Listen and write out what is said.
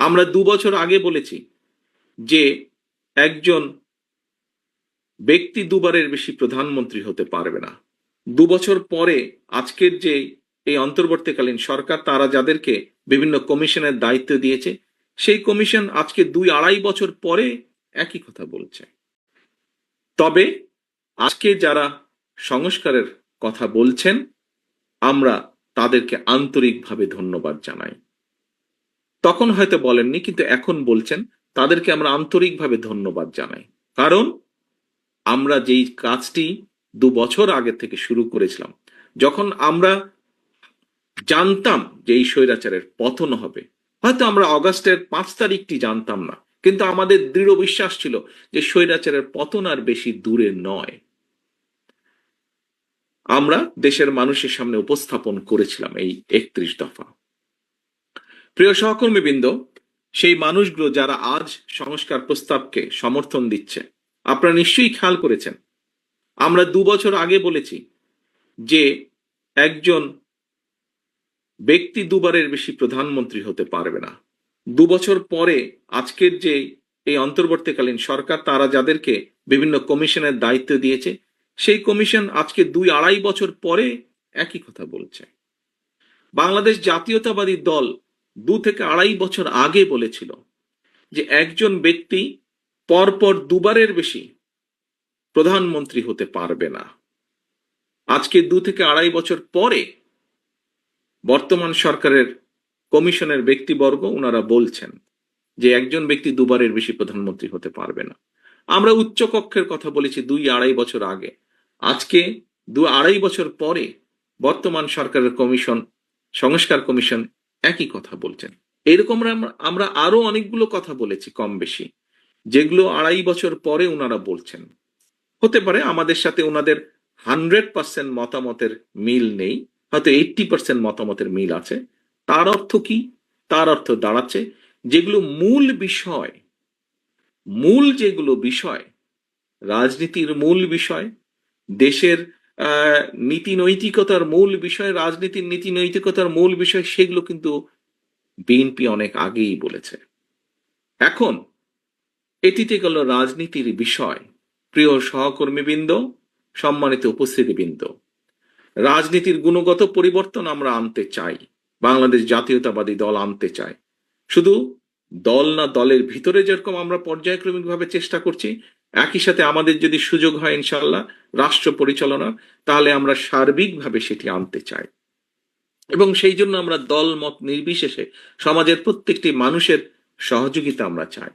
আমরা দু বছর আগে বলেছি যে একজন ব্যক্তি দুবারের বেশি প্রধানমন্ত্রী হতে পারবে না। দু বছর পরে আজকের যে এই অন্তর্বর্তীকালীন সরকার, তারা যাদেরকে বিভিন্ন কমিশনের দায়িত্ব দিয়েছে, সেই কমিশন আজকে দুই আড়াই বছর পরে একই কথা বলছে। তবে আজকে যারা সংস্কারের কথা বলছেন, আমরা তাদেরকে আন্তরিকভাবে ধন্যবাদ জানাই। তখন হয়তো বলেননি, কিন্তু এখন বলছেন, তাদেরকে আমরা আন্তরিকভাবে ধন্যবাদ জানাই। কারণ আমরা যেই কাজটি দু বছর আগে থেকে শুরু করেছিলাম, যখন আমরা জানতাম যে এই স্বৈরাচারের পতন হবে, হয়তো আমরা অগাস্টের পাঁচ তারিখটি জানতাম না, কিন্তু আমাদের দৃঢ় বিশ্বাস ছিল যে স্বৈরাচারের পতন আর বেশি দূরে নয়। আমরা দেশের মানুষের সামনে উপস্থাপন করেছিলাম এই একত্রিশ দফা। প্রিয় সহকর্মীবৃন্দ, সেই মানুষগুলো যারা আজ সংস্কার প্রস্তাবকে সমর্থন দিচ্ছে, আপনারা নিশ্চয়ই খেয়াল করেছেন। আমরা দু বছর আগে বলেছি যে একজন ব্যক্তি দুবারের বেশি প্রধানমন্ত্রী হতে পারবে না। দু বছর পরে আজকের যে এই অন্তর্বর্তীকালীন সরকার, তারা যাদেরকে বিভিন্ন কমিশনের দায়িত্ব দিয়েছে, সেই কমিশন আজকে দুই আড়াই বছর পরে একই কথা বলছে। বাংলাদেশ জাতীয়তাবাদী দল দু থেকে আড়াই বছর আগে বলেছিল যে একজন ব্যক্তি পরপর দুবারের বেশি প্রধানমন্ত্রী হতে পারবে না। আজকে দু থেকে আড়াই বছর পরে বর্তমান সরকারের কমিশনের ব্যক্তিবর্গ ওনারা বলছেন যে একজন ব্যক্তি দুবারের বেশি প্রধানমন্ত্রী হতে পারবে না। আমরা উচ্চ কক্ষের কথা বলেছি দুই আড়াই বছর আগে। আজকে দু আড়াই বছর পরে বর্তমান সরকারের কমিশন, সংস্কার কমিশন একই কথা বলছেন। এরকম আমরা- আরও অনেকগুলো কথা বলেছি কম বেশি, যেগুলো আড়াই বছর পরে ওনারা বলছেন। হতে পারে আমাদের সাথে ওনাদের হান্ড্রেড পার্সেন্ট মতামতের মিল নেই, হয়তো এইটটি পার্সেন্ট মতামতের মিল আছে। তার অর্থ কি? তার অর্থ দাঁড়াচ্ছে যেগুলো মূল বিষয়, মূল যেগুলো বিষয়, রাজনীতির মূল বিষয়, দেশের নীতি নৈতিকতার মূল বিষয়, রাজনীতির নীতি নৈতিকতার মূল বিষয়, সেগুলো কিন্তু বিএনপি অনেক আগেই বলেছে। এখন, এটিতে গেল রাজনীতির বিষয়। প্রিয় সহকর্মীবৃন্দ, সম্মানিত উপস্থিতিবৃন্দ, রাজনীতির গুণগত পরিবর্তন আমরা আনতে চাই। বাংলাদেশ জাতীয়তাবাদী দল আনতে চায় শুধু দল না, দলের ভিতরে যেরকম আমরা পর্যায়ক্রমিকভাবে চেষ্টা করছি একই সাথে আমাদের যদি সুযোগ হয় ইনশাল্লাহ রাষ্ট্র পরিচালনা, তাহলে আমরা সার্বিকভাবে সেটি আনতে চাই। এবং সেই জন্য আমরা দল মত নির্বিশেষে সমাজের প্রত্যেকটি মানুষের সহযোগিতা আমরা চাই।